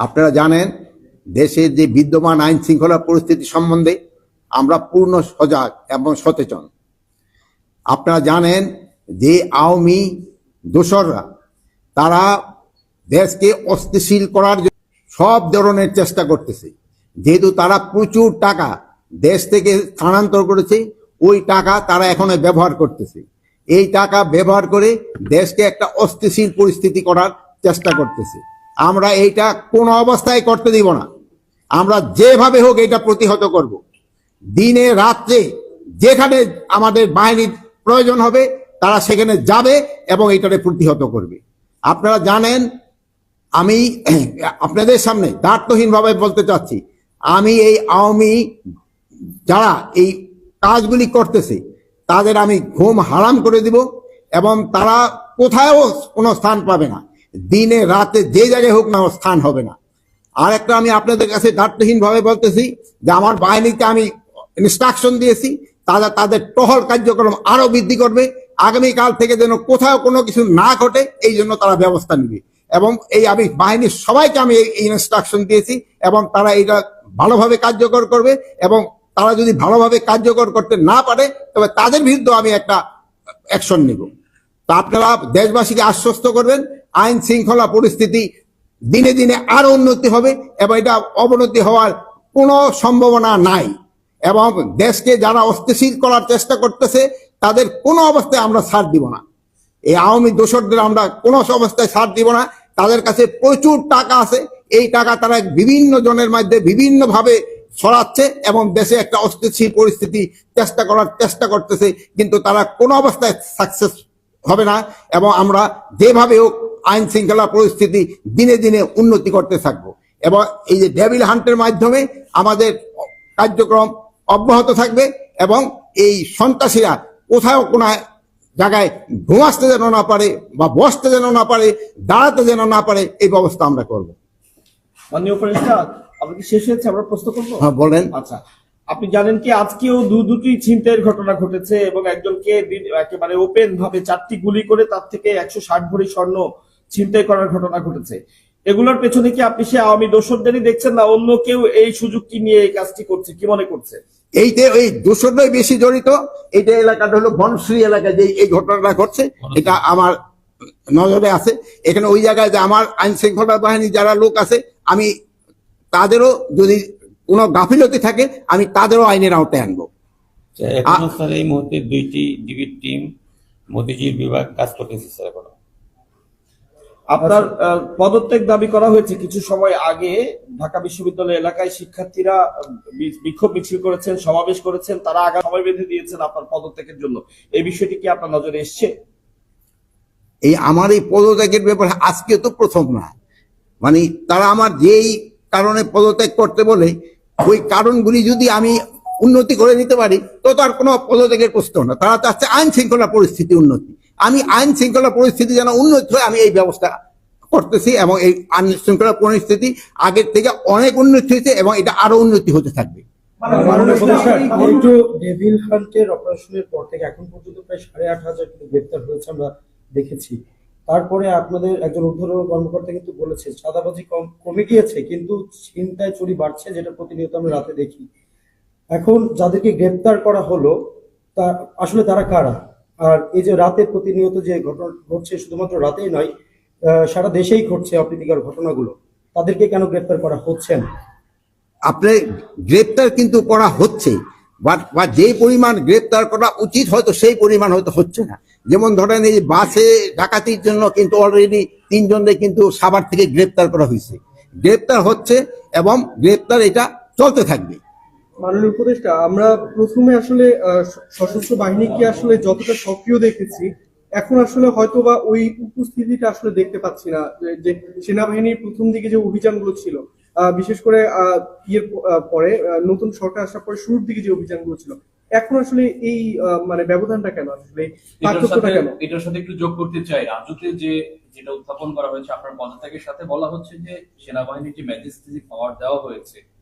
আপনারা জানেন দেশের যে বিদ্যমান আইন শৃঙ্খলা পরিস্থিতি সম্বন্ধে আমরা পূর্ণ সজাগ এবং সচেতন। আপনারা জানেন যে আওয়ামী দোসররা, তারা দেশকে অস্থিশীল করার জন্য সব ধরনের চেষ্টা করতেছে। যেহেতু তারা প্রচুর টাকা দেশ থেকে স্থানান্তর করেছে, ওই টাকা তারা এখনও ব্যবহার করতেছে। এই টাকা ব্যবহার করে দেশকে একটা অস্থিশীল পরিস্থিতি করার চেষ্টা করতেছে। আমরা এইটা কোনো অবস্থায় করতে দিব না। আমরা যেভাবে হোক এটা প্রতিহত করব। দিনে রাত্রে যেখানে আমাদের বাহিনীর প্রয়োজন হবে, তারা সেখানে যাবে এবং এটাকে প্রতিহত করবে। আপনারা জানেন, আমি আপনাদের সামনে দার্থহীনভাবে বলতে চাচ্ছি, আমি এই আওয়ামী যারা এই কাজগুলি করতেছে, তাদের আমি ঘুম হারাম করে দিব এবং তারা কোথায়ও কোনো স্থান পাবে না। দিনে, রাতে যে জায়গায় হোক না স্থান হবে না। আর একটা আমি আপনাদের কাছে দার্থহীনভাবে বলতেছি যে আমার বাহিনীকে আমি ইনস্ট্রাকশন দিয়েছি, তারা তাদের টহল কার্যক্রম আরও বৃদ্ধি করবে। আগামীকাল থেকে যেন কোথাও কোনো কিছু না ঘটে, এই জন্য তারা ব্যবস্থা নেবে। এবং এই আমি বাহিনীর সবাইকে আমি এই ইনস্ট্রাকশন দিয়েছি এবং তারা এটা ভালোভাবে কার্যকর করবে এবং তারা যদি ভালোভাবে কার্যকর করতে না পারে, তবে তাদের বিরুদ্ধে আমি একটা অ্যাকশন নিব। তা আপনারা দেশবাসীকে আশ্বস্ত করবেন। আইন শৃঙ্খলা পরিস্থিতি দিনে দিনে আরও উন্নতি হবে এবং এটা অবনতি হওয়ার কোনো সম্ভাবনা নাই। এবং দেশকে যারা অস্থিশীল করার চেষ্টা করতেছে, তাদের কোনো অবস্থায় আমরা ছাড় দিব না। এই আওয়ামী দোসরদের আমরা কোনো অবস্থায় ছাড় দিব না। তাদের কাছে প্রচুর টাকা আছে। এই টাকা তারা বিভিন্ন জনের মধ্যে বিভিন্ন ভাবে ছড়াচ্ছে এবং দেশে একটা অস্থিতিশীল পরিস্থিতি চেষ্টা করার চেষ্টা করতেছে, কিন্তু তারা কোনো অবস্থায় সাকসেস হবে না। এবং আমরা যেভাবে হোক আইন শৃঙ্খলা পরিস্থিতি দিনে দিনে উন্নতি করতে থাকব। এবং এই যে ডেভিল হান্টের মাধ্যমে আমাদের কার্যক্রম অব্যাহত থাকবে এবং এই সন্ত্রাসীরা কোথাও কোনো জায়গায় ঘুমাসতে যেন না পারে বা বসতে যেন না পারে দাঁড়াতে যেন না পারে এই ব্যবস্থা আমরা করব। মাননীয় উপদেষ্টা আপনি কি শেষ হয়েছে? আমরা প্রশ্ন করব? হ্যাঁ বলেন। আচ্ছা আপনি জানেন কি আজকেও দু দুটি ছিনতাইয়ের ঘটনা ঘটেছে এবং একজনকে দি- একেবারে ওপেন ভাবে চারটি গুলি করে তার থেকে একশো ষাট ভরি স্বর্ণ ছিনতাই করার ঘটনা ঘটেছে। এগুলোর পেছনে কি আপনি সে আওয়ামী দোষরদেরই দেখছেন না? অন্য কেউ এই সুযোগটি নিয়ে এই কাজটি করছে কি মনে করছে? এইতে এই দূষণটাই বেশি জড়িত। এইটা এলাকাটা হলো বনশ্রী এলাকা যে এই ঘটনাটা ঘটছে এটা আমার নজরে আছে। এখানে ওই জায়গায় যে আমার আইন শৃঙ্খলা বাহিনী যারা লোক আছে আমি তাদেরও যদি কোনো গাফিলতি থাকে আমি তাদেরও আইনের আওতায় আনব। এই মুহূর্তে দুইটি ডিবির টিম মতিঝিল বিভাগ কাজ করতেছে স্যার এখনও। আপনার আহ, পদত্যাগ দাবি করা হয়েছে কিছু সময় আগে ঢাকা বিশ্ববিদ্যালয় এলাকায় শিক্ষার্থীরা বিক্ষোভ মিছিল করেছেন সমাবেশ করেছেন তারা আগাম সময় বেঁধে দিয়েছেন আপনার পদত্যাগের জন্য। এই বিষয়টি কি আপনার নজরে এসছে? এই আমার এই পদত্যাগের ব্যাপারে আজকে তো প্রথম না। মানে তারা আমার যেই কারণে পদত্যাগ করতে বলে ওই কারণগুলি যদি আমি উন্নতি করে নিতে পারি তো তার কোনো পদত্যাগের প্রশ্ন না। তারা চাচ্ছে আইন শৃঙ্খলা পরিস্থিতি উন্নতি। আমি আইন শৃঙ্খলা পরিস্থিতি যেন উন্নতি হয় আমি এই ব্যবস্থা করতেছি এবং এই আইন শৃঙ্খলা পরিস্থিতি আগের থেকে অনেক উন্নতি হয়েছে এবং এটা আরও উন্নতি হতে থাকবে। একটু ডেভিল হান্টের অপারেশনের পর থেকে এখন পর্যন্ত প্রায় সাড়ে আট হাজার কিন্তু গ্রেপ্তার হয়েছে আমরা দেখেছি। তারপরে আপনাদের একজন ঊর্ধ্বতন কর্মকর্তা কিন্তু বলেছে চাঁদাবাজি কম কমে গিয়েছে কিন্তু ছিনতাই চুরি বাড়ছে যেটা প্রতিনিয়ত আমরা রাতে দেখি। এখন যাদেরকে গ্রেপ্তার করা হলো তা আসলে তারা কারা? আর এই যে রাতে প্রতিনিয়ত যে ঘটনা ঘটছে, শুধুমাত্র রাতেই নয় সারা দেশেই ঘটছে অপ্রীতিকর ঘটনাগুলো। তাদেরকে কেন গ্রেপ্তার করা হচ্ছে না? আপনি গ্রেপ্তার কিন্তু করা হচ্ছে বা- যে পরিমাণ গ্রেপ্তার করা উচিত, হয়তো সেই পরিমাণ হয়তো হচ্ছে না। যেমন ধরেন এই বাসে ডাকাতির জন্য কিন্তু অলরেডি তিনজনকে কিন্তু সাবার থেকে গ্রেপ্তার করা হয়েছে। গ্রেপ্তার হচ্ছে এবং গ্রেপ্তার এটা চলতে থাকবে। মাননীয় উপদেষ্টা আমরা প্রথমে আসলে সশস্ত্র বাহিনীকে আসলে যতটা সক্রিয় দেখেছি এখন আসলে হয়তোবা ওই উপস্থিতিটা আসলে দেখতে পাচ্ছি না যে- সেনাবাহিনীর প্রথম দিকে যে অভিযানগুলো ছিল বিশেষ করে ইয়ের পরে নতুন সরকার আসার পরে শুরুর দিকে যে অভিযানগুলো ছিল এখন আসলে এই মানে ব্যবধানটা কেন আসলে পার্থক্যটা কেন? এটার সাথে একটু যোগ করতে চাই রাজুতে যে যেটা উত্থাপন করা হয়েছে আপনার পদত্যাগের সাথে বলা হচ্ছে যে সেনাবাহিনীর যে ম্যাজিস্ট্রেসি পাওয়ার দেওয়া হয়েছে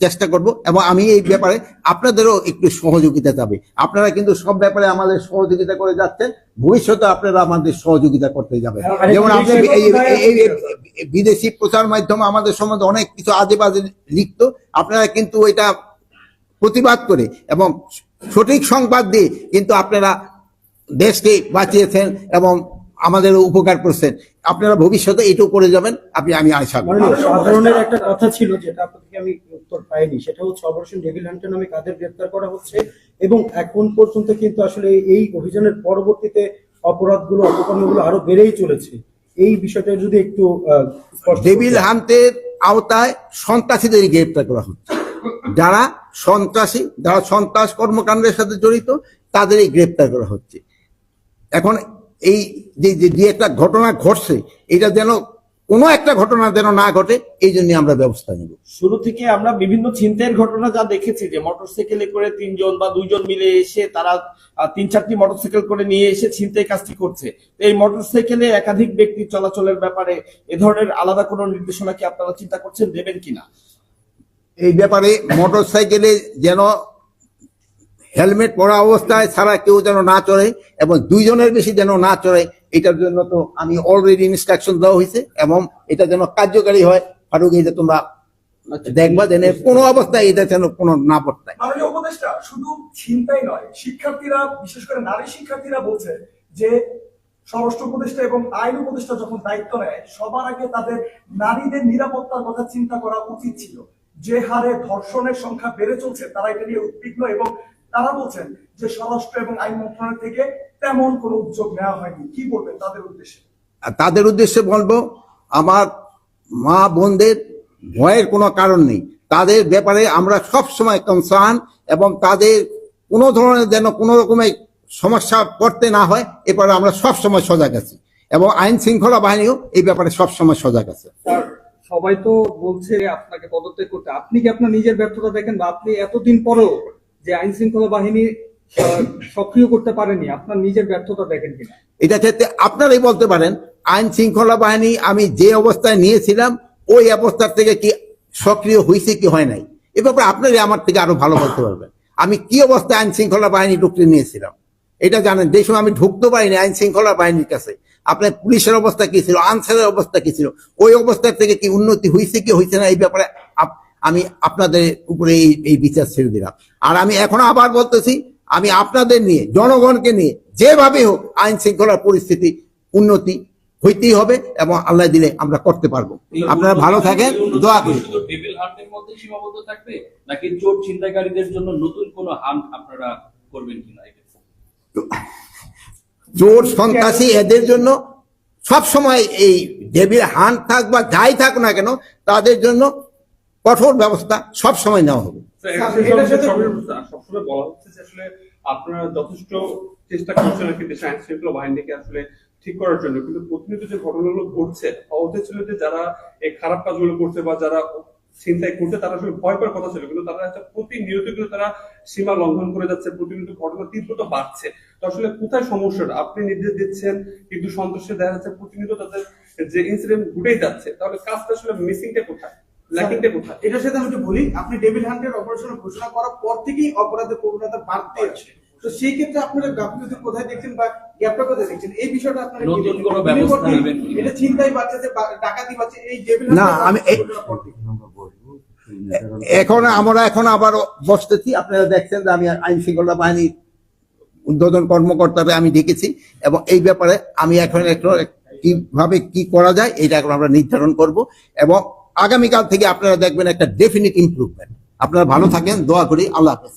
চেষ্টা করব এবং আমি এই ব্যাপারে আপনাদেরও একটু সহযোগিতা চাবে। আপনারা কিন্তু সব ব্যাপারে আমাদের সহযোগিতা করে যাচ্ছেন। ভবিষ্যতে আপনারা আমাদের সহযোগিতা করতে যাবে যেমন আপনি এই- বিদেশি প্রচার মাধ্যম আমাদের সম্বন্ধে অনেক কিছু আজে বাজে লিখত। আপনারা কিন্তু এটা প্রতিবাদ করে এবং সঠিক সংবাদ দিয়ে কিন্তু আপনারা দেশকে বাঁচিয়েছেন এবং আমাদের উপকার করছেন। আপনারা ভবিষ্যতে এটুকু করে যাবেন। আপনি আমি আশা করি। সাধারণের একটা কথা ছিল যেটা আপনার থেকে আমি উত্তর পাইনি সেটা হচ্ছে অপারেশন ডেভিল হান্টার নামে কাদের গ্রেপ্তার করা হচ্ছে এবং এখন পর্যন্ত কিন্তু আসলে এই অভিযানের পরবর্তীতে অপরাধগুলো অপকর্মগুলো আরও বেড়েই চলেছে। এই বিষয়টা যদি একটু। ডেভিল হান্টের আওতায় সন্ত্রাসীদের গ্রেপ্তার করা হচ্ছে। যারা সন্ত্রাসী যারা সন্ত্রাস কর্মকাণ্ডের সাথে জড়িত তাদেরই গ্রেপ্তার করা হচ্ছে। এখন এই যে যে একটা ঘটনা ঘটছে এটা যেন কোনো একটা ঘটনা যেন না ঘটে এই জন্য আমরা ব্যবস্থা নেব। শুরু থেকে আমরা বিভিন্ন ছিনতাইয়ের ঘটনা যা দেখেছি যে মোটরসাইকেলে করে তিনজন বা দুইজন মিলে এসে তারা তিন চারটি মোটরসাইকেল করে নিয়ে এসে ছিনতাই কাজটি করছে। এই মোটরসাইকেলে একাধিক ব্যক্তি চলাচলের ব্যাপারে এ ধরনের আলাদা কোনো নির্দেশনা কি আপনারা চিন্তা করছেন দেবেন কিনা? এই ব্যাপারে মোটর সাইকেলে যেন হেলমেট পরা অবস্থায় ছাড়া কেউ যেন না চড়ে এবং দুইজনের বেশি যেন না চড়ে এটার জন্য তো আমি অলরেডি ইনস্ট্রাকশন দেওয়া হয়েছে এবং এটা যেন কার্যকারী হয়। ফারুক এটা তোমরা দেখবা যেন কোনো অবস্থায় এটা যেন কোনো না পড়তায় উপদেষ্টা শুধু চিন্তাই নয় শিক্ষার্থীরা বিশেষ করে নারী শিক্ষার্থীরা বলছে যে স্বরাষ্ট্র উপদেষ্টা এবং আইন উপদেষ্টা যখন দায়িত্ব নেয় সবার আগে তাদের নারীদের নিরাপত্তার কথা চিন্তা করা উচিত ছিল। যে হারে ধর্ষণের সংখ্যা বেড়ে চলছে তারা এটা নিয়ে উদ্বিগ্ন এবং তারা বলছেন যে স্বরাষ্ট্র এবং আইন মন্ত্রণালয় থেকে তেমন কোনো উদ্যোগ নেওয়া হয়নি। কি বলবেন তাদের উদ্দেশ্যে? আর তাদের উদ্দেশ্যে বলব আমার মা বোনদের ভয়ের কোনো কারণ নেই। তাদের ব্যাপারে আমরা সব সময় কনসার্ন এবং তাদের কোনো ধরনের যেন কোনো রকমের সমস্যা পড়তে না হয় এবারে আমরা সব সময় সজাগ আছি। এবং আইন শৃঙ্খলা বাহিনীও এই ব্যাপারে সব সময় সজাগ আছে। সবাই তো বলছে আপনাকে পদত্যাগ করতে। আপনি কি আপনার নিজের ব্যর্থতা দেখেন বা আপনি এতদিন পরেও যে আইন শৃঙ্খলা বাহিনী সক্রিয় করতে পারেনি, আপনার নিজের ব্যর্থতা দেখেন কিনা? এটা ক্ষেত্রে আপনারাই বলতে পারেন আইন শৃঙ্খলা বাহিনী আমি যে অবস্থায় নিয়েছিলাম, ওই অবস্থার থেকে কি সক্রিয় হয়েছে কি হয় নাই? এ ব্যাপারে আপনারই আমার থেকে আরও ভালো বলতে পারবেন। আমি কি অবস্থায় আইন শৃঙ্খলা বাহিনী ঢুকতে নিয়েছিলাম? এটা জানেন, যে সময় আমি ঢুকতে পারিনি আইন শৃঙ্খলা বাহিনীর কাছে, আপনার পুলিশের অবস্থা কি ছিল, আনসারের অবস্থা কি ছিল, ওই অবস্থার থেকে কি উন্নতি হয়েছে কি হয়েছে না, এই ব্যাপারে আমি আপনাদের উপরে এই এই বিচার ছেড়ে দিলাম। আর আমি এখন আবার বলতেছি আমি আপনাদের নিয়ে জনগণকে নিয়ে যেভাবে হোক আইন শৃঙ্খলার পরিস্থিতি উন্নতি হইতেই হবে এবং আল্লাহ দিলে আমরা করতে পারব। আপনারা ভালো থাকেন দোয়া করি। সীমাবদ্ধ থাকবে নাকি চোর ছিনতাইকারীদের জন্য নতুন কোনো হান্ট আপনারা করবেন কিনা চোর সন্ত্রাসী এদের জন্য সব সময় এই ডেভিল হান থাক বা যাই থাক না কেন তাদের জন্য কঠোর ব্যবস্থা সব সময় নেওয়া হবে। যে ঘটছে যে যারা করছে বা যারা করছে তারা ভয় কথা ছিল। কিন্তু তারা প্রতিনিয়ত তারা সীমা লঙ্ঘন করে যাচ্ছে, প্রতিনিয়ত ঘটনা তীব্রতা বাড়ছে। তো আসলে কোথায় সমস্যাটা? আপনি নির্দেশ দিচ্ছেন, কিন্তু সন্ত্রাসে দেখা যাচ্ছে প্রতিনিয়ত তাদের যে ইনসিডেন্ট ঘটেই যাচ্ছে। তাহলে কাজটা আসলে মিসিংটা কোথায়? ল্যাকিংটা কোথায় এটার সাথে আমি একটু বলি আপনি ডেভিল হান্টের অপারেশন ঘোষণা করার পর থেকেই অপরাধের প্রবণতা বাড়তে আছে। তো সেই ক্ষেত্রে আপনারা গাফিলতি কোথায় দেখছেন বা গ্যাপটা কোথায় দেখছেন? এই বিষয়টা আপনারা নতুন কোনো ব্যবস্থা নেবেন এটা চিন্তাই বাড়ছে বা- ডাকাতি বাড়ছে এই ডেভিল না, আমি। এখন আমরা এখন আবার বসতেছি। আপনারা দেখছেন যে আমি আইন শৃঙ্খলা বাহিনীর উদ্বোধন কর্মকর্তাকে আমি ডেকেছি এবং এই ব্যাপারে আমি এখন একটু কীভাবে কি করা যায় এটা এখন আমরা নির্ধারণ করব এবং আগামীকাল থেকে আপনারা দেখবেন একটা ডেফিনিট ইম্প্রুভমেন্ট আপনারা ভালো থাকেন দোয়া করি আল্লাহ হাফেজ।